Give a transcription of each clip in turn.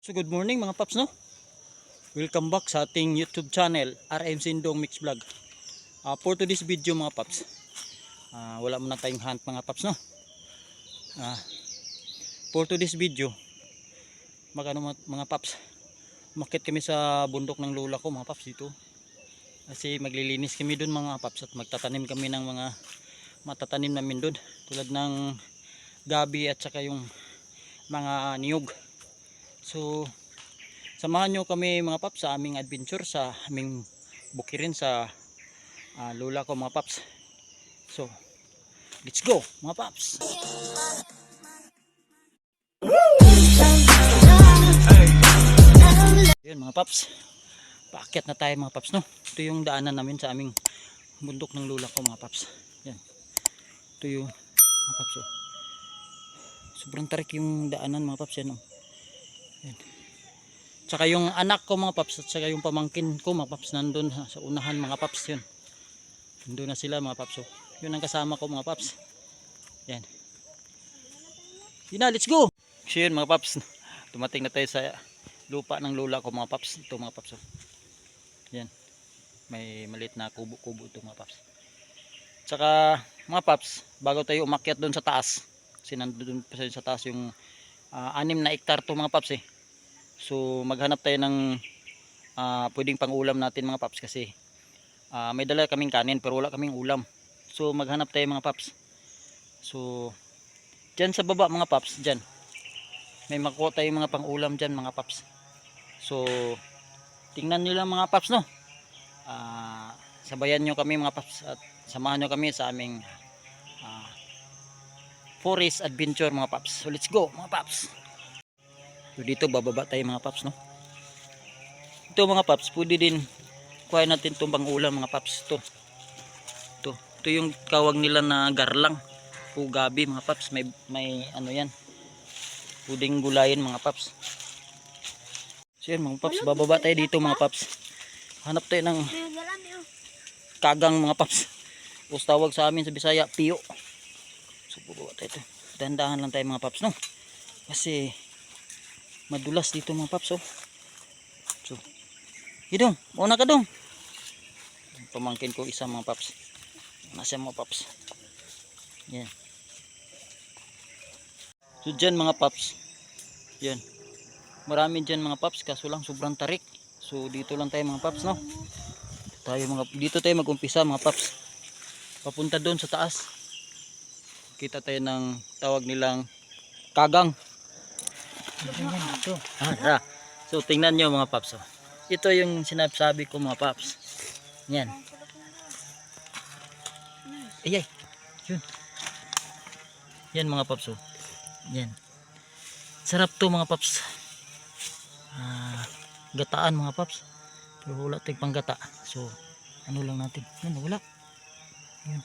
So good morning mga paps no. Welcome back sa ating YouTube channel RM Sindong Mix Vlog. Ah, for today's video mga paps. ah, wala muna tayong hunt mga paps no. Ah, for today's video magano mga, paps. Makit kami sa bundok ng lola ko mga paps dito. Kasi maglilinis kami doon mga paps at magtatanim kami ng mga matatanim namin doon tulad ng gabi at saka yung mga niyog. So, samahan nyo kami mga paps sa aming adventure sa aming bukirin sa ah, lola ko mga paps. So, let's go mga paps. Yun mga paps. Paakyat na tayo mga paps no. Ito yung daanan namin sa aming bundok ng lola ko mga paps. Yan. Ito yung mga paps oh. Sobrang tarik yung daanan mga paps yan oh. Tsaka yung anak ko mga paps at saka yung pamangkin ko mga paps nandun ha, sa unahan mga paps yun. Nandun na sila mga paps. So, yun ang kasama ko mga paps. Yan. Yun na, let's go! So yun mga paps. Tumating na tayo sa lupa ng lola ko mga paps. Ito mga paps. oh. Yan. May maliit na kubo-kubo ito mga paps. Tsaka mga paps, bago tayo umakyat doon sa taas. Kasi nandun pa sa taas yung ah, anim na hektar to mga paps eh. So maghanap tayo ng ah, pwedeng pangulam natin mga paps kasi ah, may dala kaming kanin pero wala kaming ulam. So maghanap tayo mga paps. So diyan sa baba mga paps, diyan. May makuha tayong mga pangulam diyan mga paps. So tingnan niyo lang mga paps no. Ah, sabayan nyo kami mga paps at samahan nyo kami sa aming ah, forest adventure mga paps. So let's go mga paps. So dito bababa tayo mga paps no. Ito mga paps, pwede din kuha natin itong pangulam mga paps. Ito. Ito. Ito yung kawag nila na garlang. O gabi mga paps. May, may ano yan. Pwedeng gulayin mga paps. So yan mga paps, bababa tayo dito mga paps. Hanap tayo ng kagang mga paps. O tawag sa amin sa Bisaya, piyo. So bababa tayo ito. Dahan-dahan lang tayo mga paps no. Kasi madulas dito mga paps oh. So, hidong, una ka dong. Pamangkin ko isa mga paps. Nasa mga paps. Yan. So dyan mga paps. Yan. Marami dyan mga paps kaso lang sobrang tarik. So dito lang tayo mga paps no. Tayo mga dito tayo magumpisa mga paps. Papunta doon sa taas. Kita tayo ng tawag nilang kagang. Ito. Ah. So, tingnan nyo mga paps. Oh. Ito yung sinasabi ko mga paps. Yan. Ay, ay. Yun. Yan mga paps. Oh. Yan. Sarap to mga paps. Ah, gataan mga paps. Pero wala tayong panggata. So, ano lang natin. Yan, wala. Yan.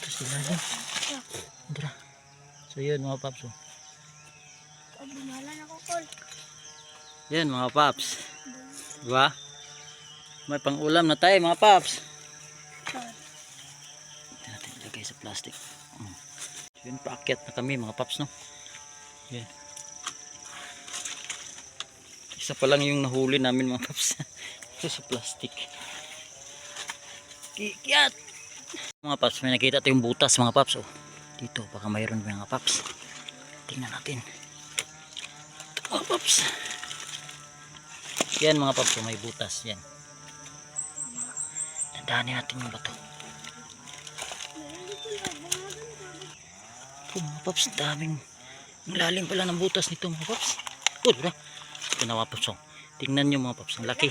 Dito sila. Tara. So, yun mga paps. Oh. Yan mga paps. Diba? May pang-ulam na tayo mga paps. Ito natin ilagay sa plastic. Mm. Yun, paakyat na kami mga paps no. Yan. Isa pa lang yung nahuli namin mga paps. Ito sa plastic. Kikyat! Mga paps, may nakita tayong butas mga paps. Oh. Dito, baka mayroon mga paps. Tingnan natin. Mga paps. Yan mga paps, oh, may butas. Yan. Tandaanin natin yung bato. Ito mga paps, daming ang lalim pala ng butas nito mga paps. Oh, diba? Ito na paps. Oh. Tingnan nyo mga paps, ang laki.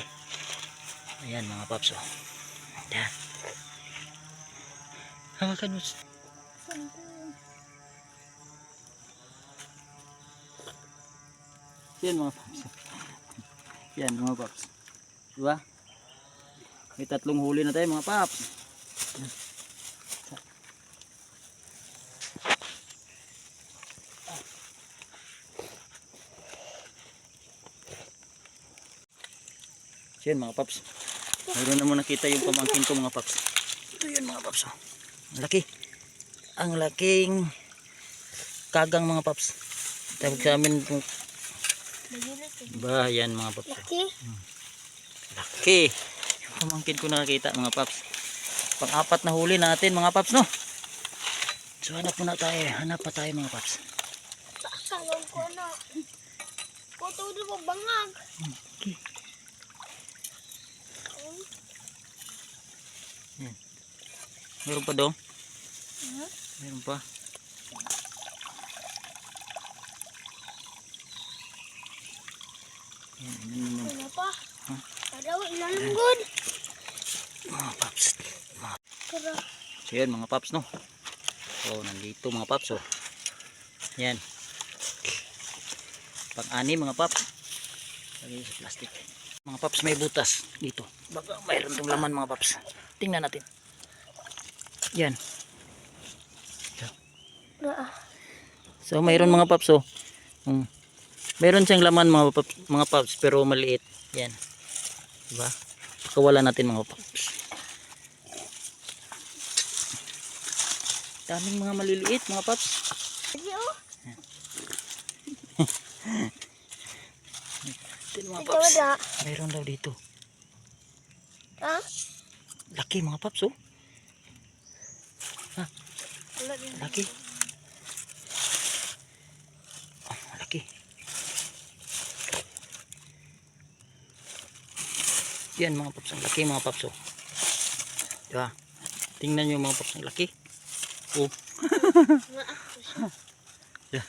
Ayan mga paps. Oh. Ayan. Hawakan mo. Yan mga paps. Yan mga paps. Diba? May tatlong huli na tayo mga paps. Yan. Yan mga paps. Mayroon na mo nakita yung pamangkin ko mga paps. Ito yun mga paps. oh. Ang laki. Ang laking kagang mga paps. Tawag sa amin. Ba, yan mga paps. Laki. Laki. Yung pamangkin ko nakakita mga paps. Pang-apat na huli natin mga paps no. So hanap muna tayo. Hanap pa tayo mga paps. Sasalang ko na. Puto di mo bangag. Okay. Meron pa dong? Huh? Meron pa. Ano pa? Huh? Para ilang good. mga paps. Kara. So yan mga paps no. So nandito mga paps oh. Yan. Pang-ani mga paps. Lagay sa plastic. Mga paps may butas dito. Baka mayroon tong laman mga paps. Tingnan natin. Yan. Na. So mayroon mga paps oh. Hmm. Meron siyang laman mga mga paps pero maliit. Yan. Diba? Pakawala natin mga paps. Daming mga maliliit mga. Sige oh. Ito mga na. Mayroon daw dito. Ha? Laki mga paps oh. Din. Laki. Yan mga paps, ang laki mga paps oh. Diba? Tingnan nyo mga paps, ang laki. Oh, Na.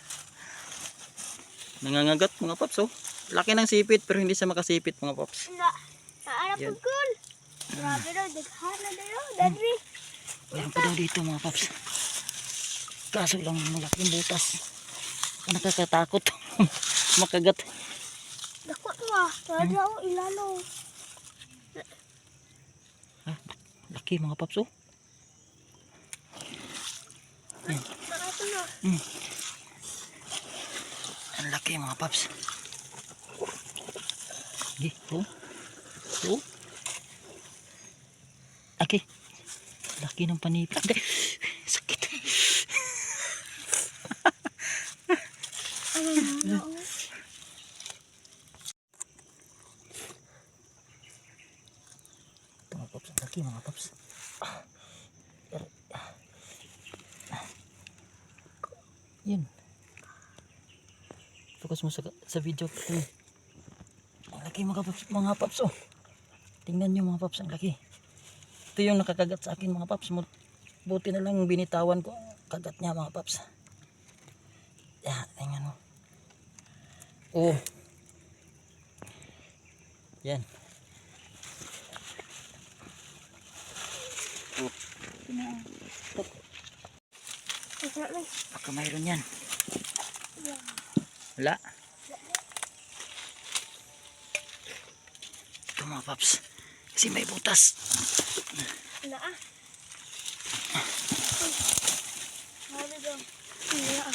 nangangagat mga paps oh. Laki ng sipit pero hindi siya makasipit mga paps. Na. Naarap ko cool. Grabe daw. Daghan na daw. Dadri. Meron pa daw dito mga paps. Kaso lang malaking butas. Nakakatakot. Makagat. Dako to ah. Tara daw ilalo. Laki mga paps oh. Tara to na. Ang laki mga paps. Di, oh. Oh. Laki. Laki ng panipit. Sakit. Oh. Mga paps. Laki mga paps. Ah. Pero, ah. Ah. Yun. Focus mo sa, sa video. Ito. Ang laki mga paps. Mga paps oh. Tingnan nyo mga paps. Ang laki. Ito yung nakakagat sa akin mga paps. Buti na lang binitawan ko kagat niya mga paps. Yan. Tingnan mo. Oh. Yan. Lang. Baka mayroon yan. Yan. Wala. Ito mga paps. Kasi may butas. Wala ah. Ano daw? Wala ah.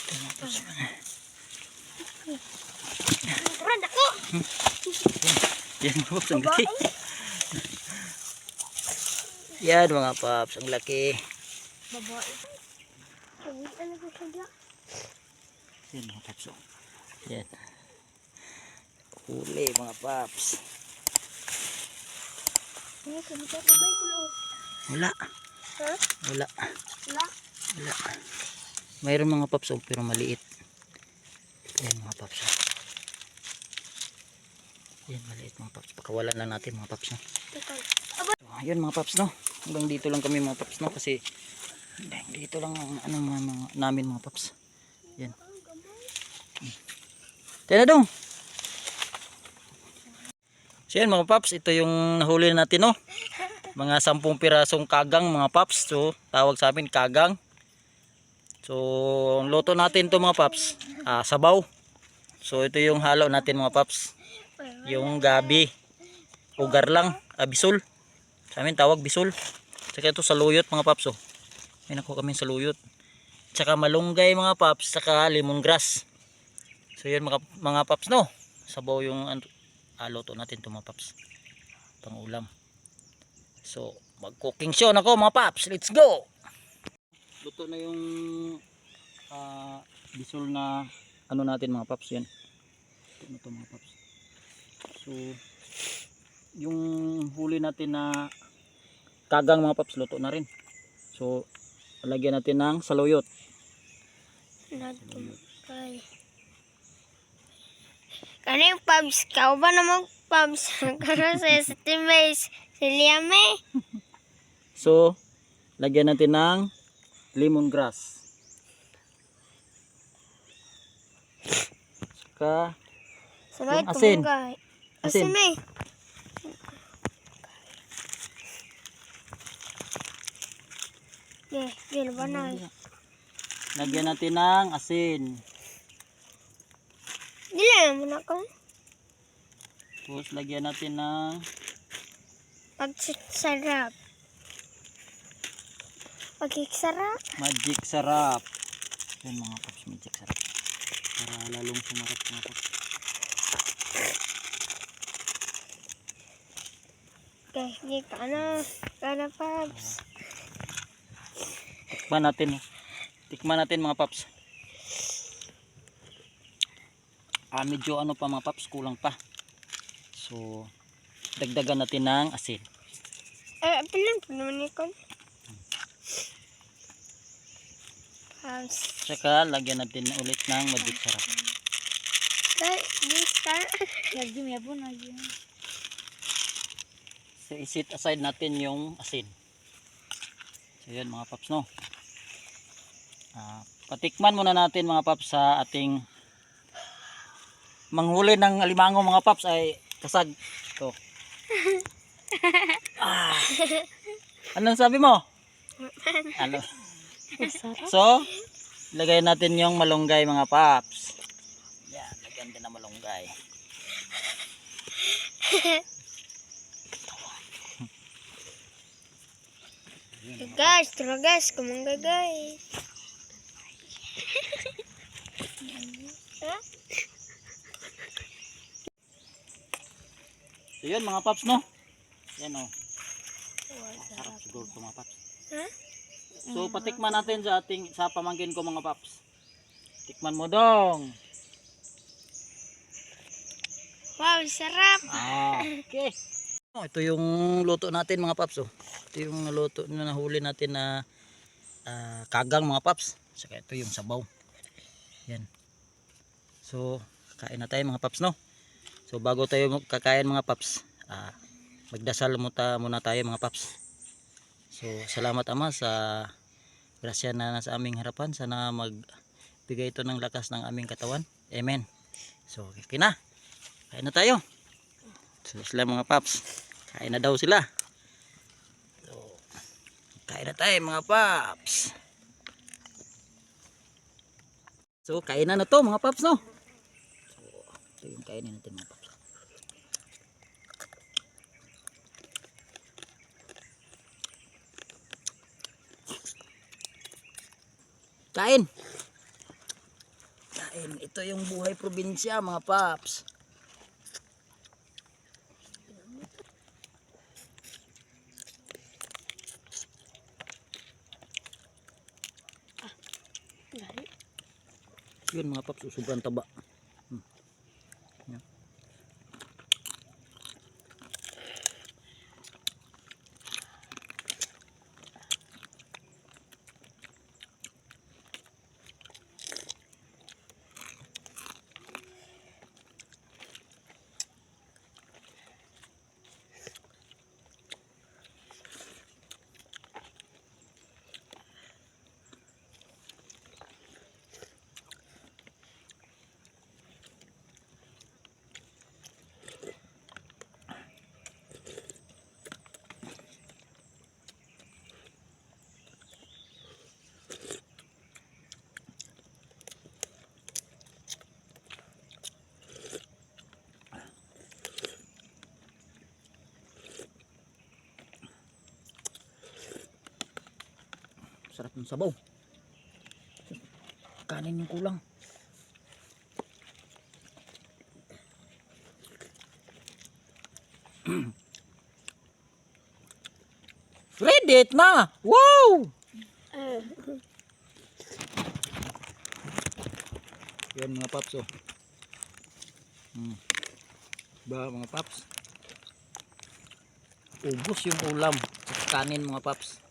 Ito mga paps. Tara dako. Yan mga paps. Ang laki. Yan mga paps. Ang laki. Babae. Sabi ano ko siya. Yan mga paps. oh. Yan. Huli mga paps. Wala. Ha? Wala. Wala. Wala. Mayroon mga paps oh, pero maliit. Yan mga paps. oh. Yan maliit mga paps. Pakawalan lang natin mga paps. No? So, ayun mga paps no. Hanggang dito lang kami mga paps no kasi dito lang ang ano mga, mga namin mga paps. Yan. Tena dong. So yan mga paps, ito yung nahuli natin no. Mga sampung pirasong kagang mga paps. So tawag sa amin kagang. So ang luto natin to mga paps, ah, sabaw. So ito yung halo natin mga paps. Yung gabi. Ugar lang, ah, bisol. Sa amin tawag bisol. Tsaka ito saluyot mga paps oh. May nakuha kami saluyot. Tsaka malunggay mga paps, tsaka lemongrass. So yun mga, mga paps no. Sabaw yung ano, ah, natin to mga paps. Pang ulam. So mag cooking show na ko mga paps. Let's go! Luto na yung ah, bisol na ano natin mga paps yan ito na to mga paps so yung huli natin na kagang mga paps luto na rin so lagyan natin ng saluyot Natin kay. Kani yung pubs, kao ba namang pubs? Kano sa estimate, si Liame. so lagyan natin ng lemongrass saka Sabay Yung asin. tumugay. Asin. Asin eh. Yeah, gila ba na? lagyan natin ng asin Dila naman ako. tapos lagyan natin ng Pagsarap. Pagkiksarap. magic sarap yan mga paps magic sarap para lalong sumarap mga paps Okay, di ka na. Kana pubs. tikman natin tikman natin mga paps ah medyo ano pa mga paps kulang pa so dagdagan natin ng asin Eh, pilan po naman ikaw. Pubs. saka lagyan natin ulit ng magic sarap. Lagi may po na so isit aside natin yung asin so yun mga paps no Ah, patikman muna natin mga paps sa ating manghuli ng alimango mga paps ay kasag. To. Ah. anong sabi mo? Ano? So lagay natin yung malunggay mga paps. Yan lagyan din ng malunggay. Guys, tara guys, kumangga guys. Ha? So yun mga paps no. Yan oh. Sarap siguro to mga paps. So patikman natin sa ating sa pamangkin ko mga paps. Tikman mo dong. Wow, sarap. Ah, okay. Oh, ito yung luto natin mga paps oh. Ito yung naluto na nahuli natin na ah, kagang mga paps. Saka ito yung sabaw. Yan. So, kain na tayo mga paps no. So bago tayo kakain mga paps, ah, magdasal muna, muna tayo mga paps. So salamat Ama sa grasya na nasa aming harapan. Sana magbigay ito ng lakas ng aming katawan. Amen. So okay na. Kain na tayo. So sila mga paps. Kain na daw sila. So, kain na tayo mga paps. So kain na na to mga paps no. So ito yung kainin natin mga paps. Kain. Kain. Ito yung buhay probinsya mga paps. Yun mga paps, sobrang taba. Sarap ng sabaw. Kanin yung kulang. Ready it na! Wow! Yan mga paps oh. Hmm. Ba mga paps. Ubos yung ulam sa kanin mga paps.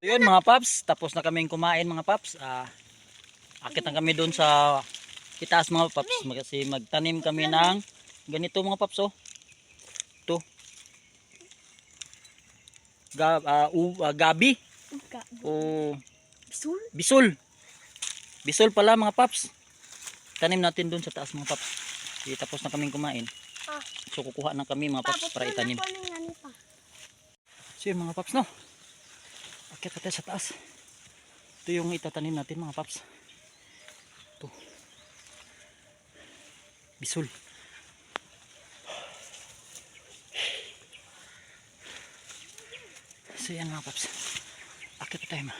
So yun mga paps, tapos na kaming kumain mga paps. Ah, akit na kami doon sa itaas mga paps kasi magtanim kami ng ganito mga paps oh. Ito. Ga, ah, u- ah, gabi o Bisul? bisol. Bisol pala mga paps. Tanim natin doon sa taas mga paps. Di, tapos na kaming kumain. Ah. So kukuha na kami mga paps para itanim. So yun mga paps no. Akit natin sa taas. Ito yung itatanim natin mga paps. Ito. Bisol. So yan mga paps. Akit tayo ma.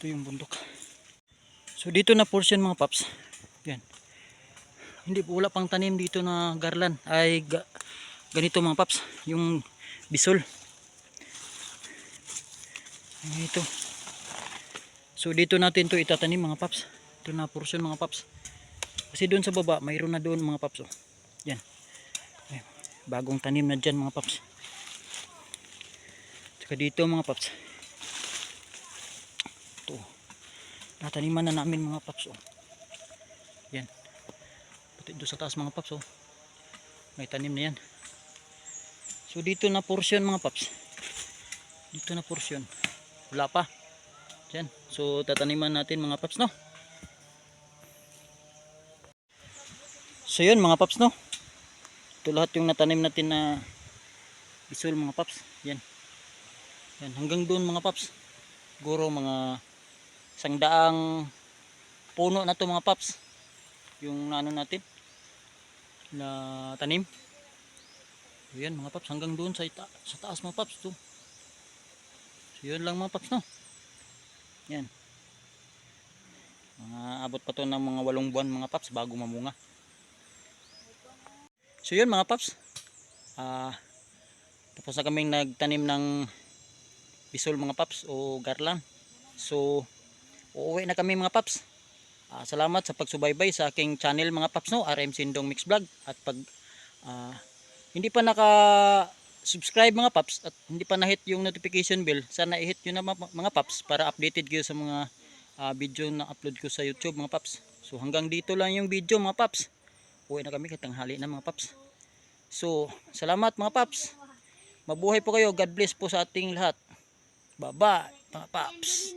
Ito yung bundok. So dito na portion mga paps. Yan. Hindi po wala pang tanim dito na garland. Ay ga, ganito mga paps. Yung bisol. Ito? So dito natin to itatanim mga paps. Ito na portion mga paps. Kasi doon sa baba, mayroon na doon mga paps. Oh. Yan. Ayan. Bagong tanim na dyan mga paps. Tsaka dito mga paps. Ito. Nataniman na namin mga paps. Oh. Yan. Pati doon sa taas mga paps. Oh. May tanim na yan. So dito na portion mga paps. Dito na portion. Wala pa. Diyan. So tataniman natin mga paps no. So yun mga paps no. Ito lahat yung natanim natin na bisol mga paps. Yan. Yan hanggang doon mga paps. Siguro mga isang daang puno na to mga paps. Yung ano natin na tanim. Yan mga paps hanggang doon sa, ita- sa taas mga paps to. Yun lang mga paps no. Yan. Mga abot pa to ng mga walong buwan mga paps bago mamunga. So yun mga paps. Ah tapos na kaming nagtanim ng bisol mga paps o garland. So uuwi na kami mga paps. Ah, salamat sa pagsubaybay sa aking channel mga paps no, RM Sindong Mix Vlog at pag ah, hindi pa naka subscribe mga paps at hindi pa na-hit yung notification bell, sana i-hit nyo na mga, paps para updated kayo sa mga ah, video na upload ko sa YouTube mga paps. So hanggang dito lang yung video mga paps. Uwi na kami katanghali na mga paps. So salamat mga paps. Mabuhay po kayo. God bless po sa ating lahat. Bye-bye mga paps.